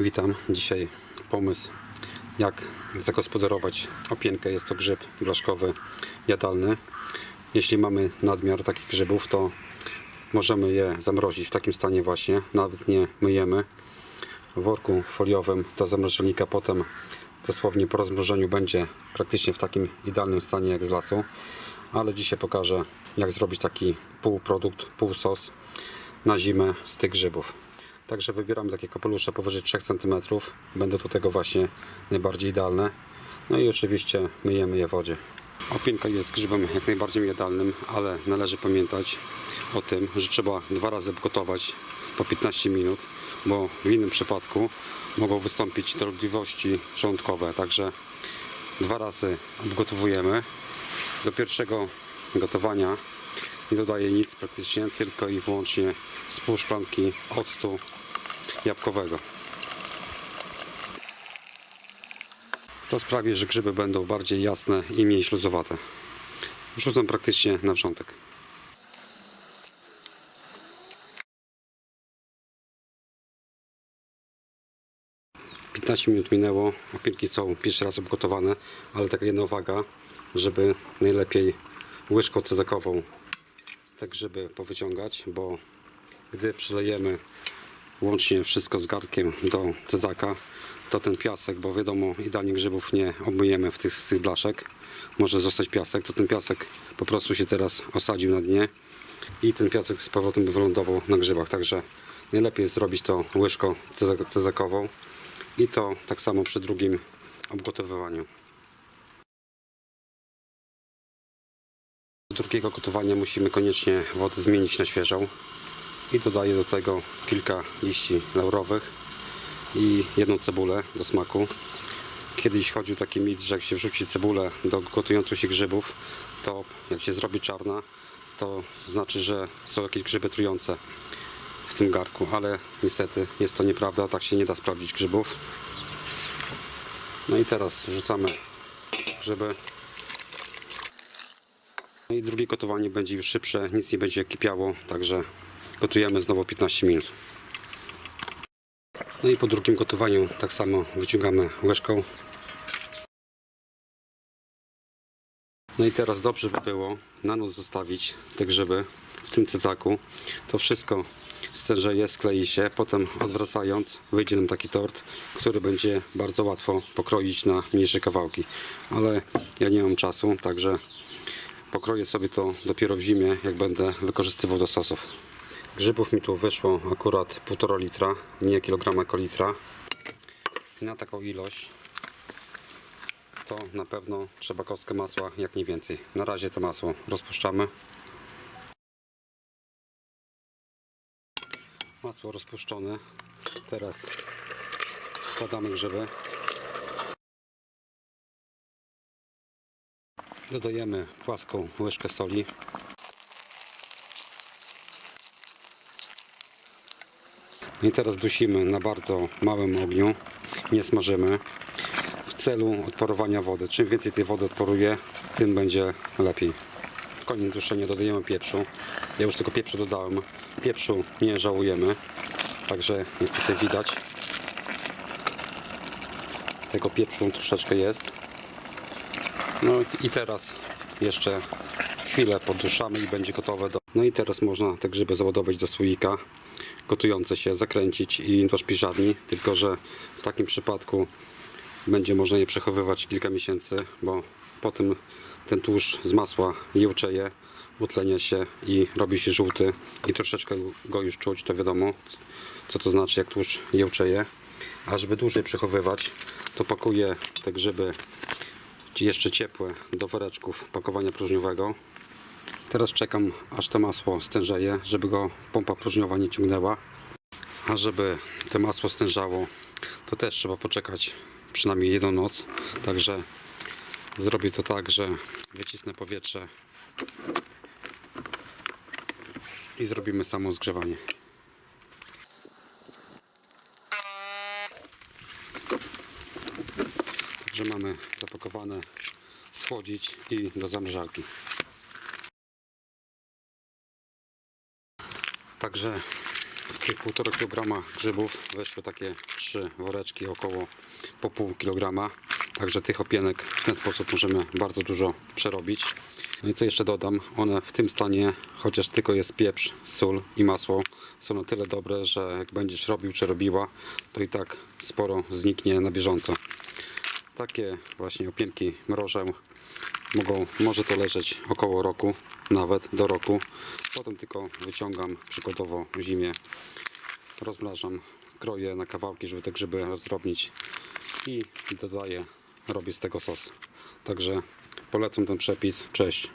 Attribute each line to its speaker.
Speaker 1: Witam. Dzisiaj pomysł, jak zagospodarować opienkę. Jest to grzyb blaszkowy jadalny. Jeśli mamy nadmiar takich grzybów, to możemy je zamrozić w takim stanie właśnie. Nawet nie myjemy w worku foliowym do zamrożalnika. Potem dosłownie po rozmrożeniu będzie praktycznie w takim idealnym stanie jak z lasu. Ale dzisiaj pokażę, jak zrobić taki półprodukt, półsos na zimę z tych grzybów. Także wybieram takie kapelusze powyżej 3 cm. Będą do tego właśnie najbardziej idealne. No i oczywiście myjemy je w wodzie. Opinka jest grzybem jak najbardziej jadalnym, ale należy pamiętać o tym, że trzeba dwa razy gotować po 15 minut, bo w innym przypadku mogą wystąpić dolegliwości żołądkowe. Także dwa razy odgotowujemy. Do pierwszego gotowania nie dodaję nic praktycznie, tylko i wyłącznie z pół szklanki octu jabłkowego. To sprawi, że grzyby będą bardziej jasne i mniej śluzowate. Wrzucam praktycznie na wrzątek. Piętnaście minut minęło, opiętki są pierwszy raz obgotowane, ale taka jedna uwaga, żeby najlepiej łyżką cezakową te grzyby powyciągać, bo gdy przylejemy łącznie wszystko z garkiem do cezaka, to ten piasek, bo wiadomo, idealnie grzybów nie obmyjemy w tych, z tych blaszek, może zostać piasek, to ten piasek po prostu się teraz osadził na dnie i ten piasek z powrotem wylądował na grzybach, także najlepiej zrobić to łyżką cezak- cezakową i to tak samo przy drugim obgotowywaniu. Do drugiego gotowania musimy koniecznie wodę zmienić na świeżą i dodaję do tego kilka liści laurowych i jedną cebulę do smaku. Kiedyś chodził taki mit, że jak się wrzuci cebulę do gotujących się grzybów, to jak się zrobi czarna, to znaczy, że są jakieś grzyby trujące w tym garnku, ale niestety jest to nieprawda, tak się nie da sprawdzić grzybów. No i teraz wrzucamy grzyby. No i drugie gotowanie będzie już szybsze, nic nie będzie kipiało, także gotujemy znowu 15 minut. No i po drugim gotowaniu tak samo wyciągamy łyżką. No i teraz dobrze by było na noc zostawić te grzyby w tym cecaku. To wszystko stężeje, sklei się, potem odwracając wyjdzie nam taki tort, który będzie bardzo łatwo pokroić na mniejsze kawałki. Ale ja nie mam czasu, także Pokroję sobie to dopiero w zimie, jak będę wykorzystywał do sosów. Grzybów mi tu wyszło akurat 1,5 litra, nie kilograma, tylko litra. I na taką ilość to na pewno trzeba kostkę masła, jak nie więcej. Na razie to masło rozpuszczamy. Masło rozpuszczone. Teraz wkładamy grzyby. Dodajemy płaską łyżkę soli. I teraz dusimy na bardzo małym ogniu. Nie smażymy. W celu odparowania wody. Czym więcej tej wody odparuje, tym będzie lepiej. Koniec duszenia dodajemy pieprzu. Ja już tylko pieprzu dodałem. Pieprzu nie żałujemy. Także jak tutaj widać, tego pieprzu troszeczkę jest. No i teraz jeszcze chwilę podduszamy i będzie gotowe do... No i teraz można te grzyby załadować do słoika, gotujące się, zakręcić i do szpiżarni, tylko że w takim przypadku będzie można je przechowywać kilka miesięcy, bo potem ten tłuszcz z masła jełczeje, utlenia się i robi się żółty i troszeczkę go już czuć, to wiadomo co to znaczy jak tłuszcz jełczeje. A żeby dłużej przechowywać, to pakuję te grzyby jeszcze ciepłe do woreczków pakowania próżniowego. Teraz czekam aż to masło stężeje, żeby go pompa próżniowa nie ciągnęła. A żeby to masło stężało, to też trzeba poczekać przynajmniej jedną noc. Także zrobię to tak, że wycisnę powietrze i zrobimy samo zgrzewanie. Także mamy zapakowane schłodzić i do zamrażarki. Także Z tych 1,5 kg grzybów weszły takie trzy woreczki około po pół kilograma. Także tych opienek w ten sposób możemy bardzo dużo przerobić. No i co jeszcze dodam, one w tym stanie, chociaż tylko jest pieprz, sól i masło, są na tyle dobre, że jak będziesz robił czy robiła, to i tak sporo zniknie na bieżąco. Takie właśnie opienki mrożę mogą, może to leżeć około roku, nawet do roku. Potem tylko wyciągam przykładowo w zimie, rozmrażam, kroję na kawałki, żeby te grzyby rozdrobnić i dodaję, robię z tego sos. Także polecam ten przepis. Cześć.